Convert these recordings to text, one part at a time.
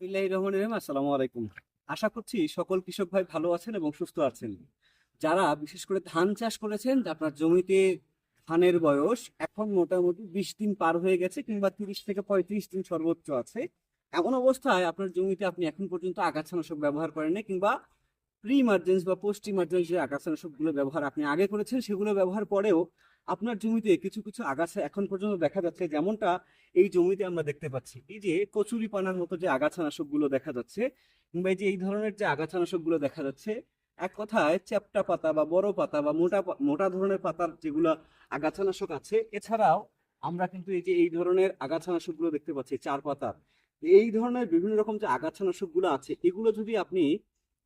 বিসমিল্লাহির রহমানির রহিম, আসসালামু আলাইকুম। আশা করছি সকল কৃষক ভাই ভালো আছেন এবং সুস্থ আছেন। যারা বিশেষ করে ধান চাষ করেছেন, আপনার জমিতে ধানের বয়স এখন মোটামুটি বিশ দিন পার হয়ে গেছে কিংবা তিরিশ থেকে পঁয়ত্রিশ দিন সর্বোচ্চ আছে। এমন অবস্থায় আপনার জমিতে আপনি এখন পর্যন্ত আগাছানাশক ব্যবহার করেন কিংবা প্রি ইমার্জেন্সি বা পোস্ট ইমার্জেন্সি যে আগাছানাশকগুলো ব্যবহার আপনি আগে করেছেন, সেগুলো ব্যবহার পরেও আপনার জমিতে কিছু কিছু আগাছা এখন পর্যন্ত দেখা যাচ্ছে, যেমনটা এই জমিতে আমরা দেখতে পাচ্ছি। এই যে কচুরি পানার মতো যে আগাছানাশকগুলো দেখা যাচ্ছে, কিংবা এই যে, এই ধরনের যে আগাছানাশকগুলো দেখা যাচ্ছে, এক কথায় চ্যাপটা পাতা বা বড় পাতা বা মোটা মোটা ধরনের পাতার যেগুলো আগাছানাশক আছে, এছাড়াও আমরা কিন্তু এই যে, এই ধরনের আগাছানাশকগুলো দেখতে পাচ্ছি, চার পাতার এই ধরনের বিভিন্ন রকম যে আগাছানাশকগুলো আছে, এগুলো যদি আপনি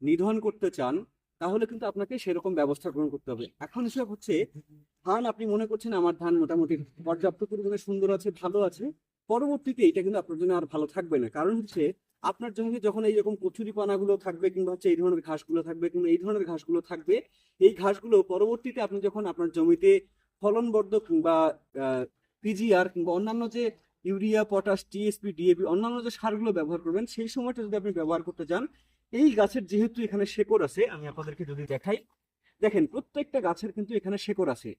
নিধন করতে চান তাহলে কিন্তু আপনাকে সেরকম ব্যবস্থা গ্রহণ করতে হবে। এখন হিসাব হচ্ছে, ধান আপনি মনে করছেন আমার ধান মোটামুটি পর্যাপ্ত পরিমাণে সুন্দর আছে, ভালো আছে। পরবর্তীতে এটা কিন্তু আপনার জন্য আর ভালো থাকবে না। কারণ হচ্ছে, আপনার জমিতে যখন এইরকম কচুরি পানাগুলো থাকবে কিংবা হচ্ছে এই ধরনের ঘাসগুলো থাকবে কিংবা এই ধরনের ঘাসগুলো থাকবে, এই ঘাসগুলো পরবর্তীতে আপনি যখন আপনার জমিতে ফলন ফলনবর্ধক কিংবা পিজিআর কিংবা অন্যান্য যে ইউরিয়া, পটাশ টিএসপি ডিএপি অন্যান্য যে সারগুলো ব্যবহার করবেন, সেই সময়টা যদি আপনি ব্যবহার করতে চান এই গাছের যেহেতু এখানে শেকড় আছে, আমি আপনাদেরকে যদি দেখাই, দেখেন প্রত্যেকটা গাছের কিন্তু এখানে শেকড় আছে।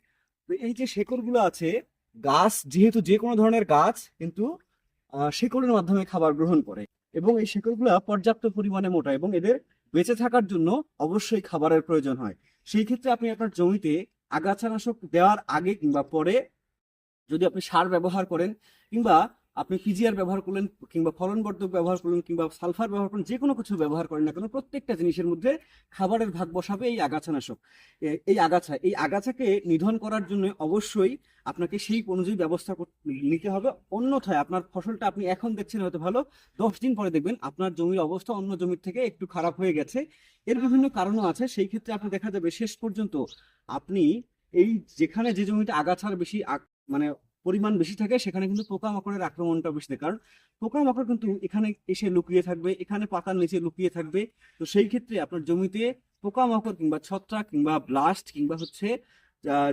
তো এই যে শেকড়গুলো আছে, গাছ যেহেতু যে কোনো ধরনের গাছ কিন্তু শেকড়ের মাধ্যমে খাবার গ্রহণ করে এবং এই শেকড়গুলো পর্যাপ্ত পরিমাণে মোটা এবং এদের বেঁচে থাকার জন্য অবশ্যই খাবারের প্রয়োজন হয়। সেই ক্ষেত্রে আপনি আপনার জমিতে আগাছানাশক দেওয়ার আগে কিংবা পরে যদি আপনি সার ব্যবহার করেন কিংবা আপনি পিজিআর ব্যবহার করলেন কিংবা ফলনবর্ধক ব্যবহার করলেন কিংবা সালফার ব্যবহার করলেন যে কোনো কিছু ব্যবহার করেন না কেন, প্রত্যেকটা জিনিসের মধ্যে খাবারের ভাগ বসাবে এই আগাছানাশক এই আগাছা, এই আগাছাকে নিধন করার জন্য অবশ্যই আপনাকে সেই অনুযায়ী ব্যবস্থা নিতে হবে। অন্যথায় আপনার ফসলটা আপনি এখন দেখছেন হয়তো ভালো, দশ দিন পরে দেখবেন আপনার জমির অবস্থা অন্য জমির থেকে একটু খারাপ হয়ে গেছে। এর বিভিন্ন কারণও আছে, সেই ক্ষেত্রে আপনি দেখা যাবে শেষ পর্যন্ত আপনি এই যেখানে যে জমিতে আগাছার বেশি মানে পরিমাণ বেশি থাকে, সেখানে কিন্তু পোকামাকড়ের আক্রমণটা বেশি থাকে। কারণ পোকামাকড় কিন্তু এখানে এসে লুকিয়ে থাকবে, এখানে পাতার নিচে লুকিয়ে থাকবে। তো সেই ক্ষেত্রে আপনার জমিতে পোকামাকড় কিংবা ছত্রাক কিংবা ব্লাস্ট কিংবা হচ্ছে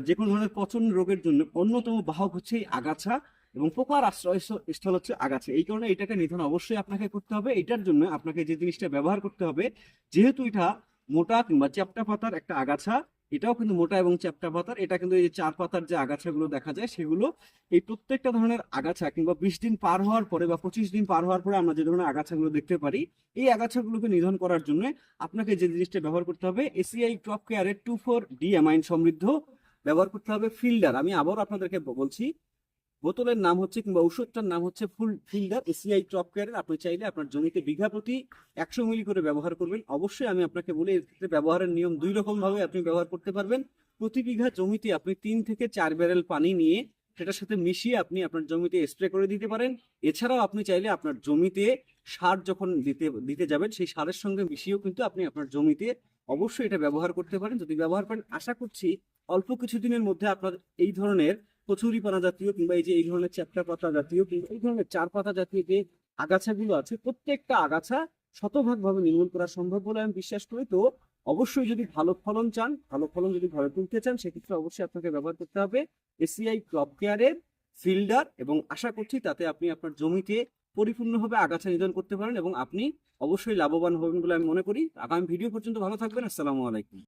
যে কোনো ধরনের পচন রোগের জন্য অন্যতম বাহক হচ্ছে আগাছা এবং পোকার আশ্রয় স্থ- স্থল হচ্ছে আগাছা। এই কারণে এটাকে নিধন অবশ্যই আপনাকে করতে হবে। এটার জন্য আপনাকে যে জিনিসটা ব্যবহার করতে হবে, যেহেতু এটা মোটা কিংবা চ্যাপ্টা পাতার একটা আগাছা এটাও কিন্তু মোটা এবং চ্যাপটা পাতার। এটা কিন্তু এই যে চার পাতার যে আগাছাগুলো দেখা যায়, সেগুলো এই প্রত্যেকটা ধরনের আগাছা কিংবা বিশ দিন পার হওয়ার পরে বা পঁচিশ দিন পার হওয়ার পরে আমরা যে ধরনের আগাছাগুলো দেখতে পারি, এই আগাছাগুলোকে নিধন করার জন্য আপনাকে যে জিনিসটা ব্যবহার করতে হবে এসিআই ক্রপ কেয়ারের টু ফোর ডি অ্যামাইন সমৃদ্ধ ব্যবহার করতে হবে ফিল্ডার। আমি আবার আপনাদেরকে বলছি বোতলের নাম হচ্ছে কিংবা ওষুধটার নাম হচ্ছে ফুল ফিল্ডার এসিআই ক্রপ কেয়ারের। আপনি চাইলে আপনার জমিতে বিঘা প্রতি একশো মিলি করে ব্যবহার করবেন। অবশ্যই আমি আপনাকে বলি, এর ক্ষেত্রে ব্যবহারের নিয়ম দুই রকম ভাবে আপনি ব্যবহার করতে পারবেন। প্রতি বিঘা জমিতে আপনি তিন থেকে চার ব্যারেল পানি নিয়ে সেটার সাথে মিশিয়ে আপনি আপনার জমিতে স্প্রে করে দিতে পারেন। এছাড়াও আপনি চাইলে আপনার জমিতে সার যখন দিতে দিতে যাবেন, সেই সারের সঙ্গে মিশিয়েও কিন্তু আপনি আপনার জমিতে অবশ্যই এটা ব্যবহার করতে পারেন। যদি ব্যবহার করেন, আশা করছি অল্প কিছুদিনের মধ্যে আপনার এই ধরনের কচুরিপানা জাতীয় কিংবা এই যে এই ধরনের চ্যাপ্টা পাতা জাতীয় কিংবা এই ধরনের চার পাতা জাতীয় যে আগাছাগুলো আছে, প্রত্যেকটা আগাছা শতভাগ ভাবে নির্মূল করা সম্ভব বলে আমি বিশ্বাস করি। তো অবশ্যই যদি ভালো ফলন চান, ভালো ফলন যদি ঘরে তুলতে চান, সেক্ষেত্রে অবশ্যই আপনাকে ব্যবহার করতে হবে এসিআই ক্রপ কেয়ারের ফিল্ডার এবং আশা করছি তাতে আপনি আপনার জমিতে পরিপূর্ণভাবে আগাছা নিধন করতে পারেন এবং আপনি অবশ্যই লাভবান হবেন বলে আমি মনে করি। আগামী ভিডিও পর্যন্ত ভালো থাকবেন। আসসালামু আলাইকুম।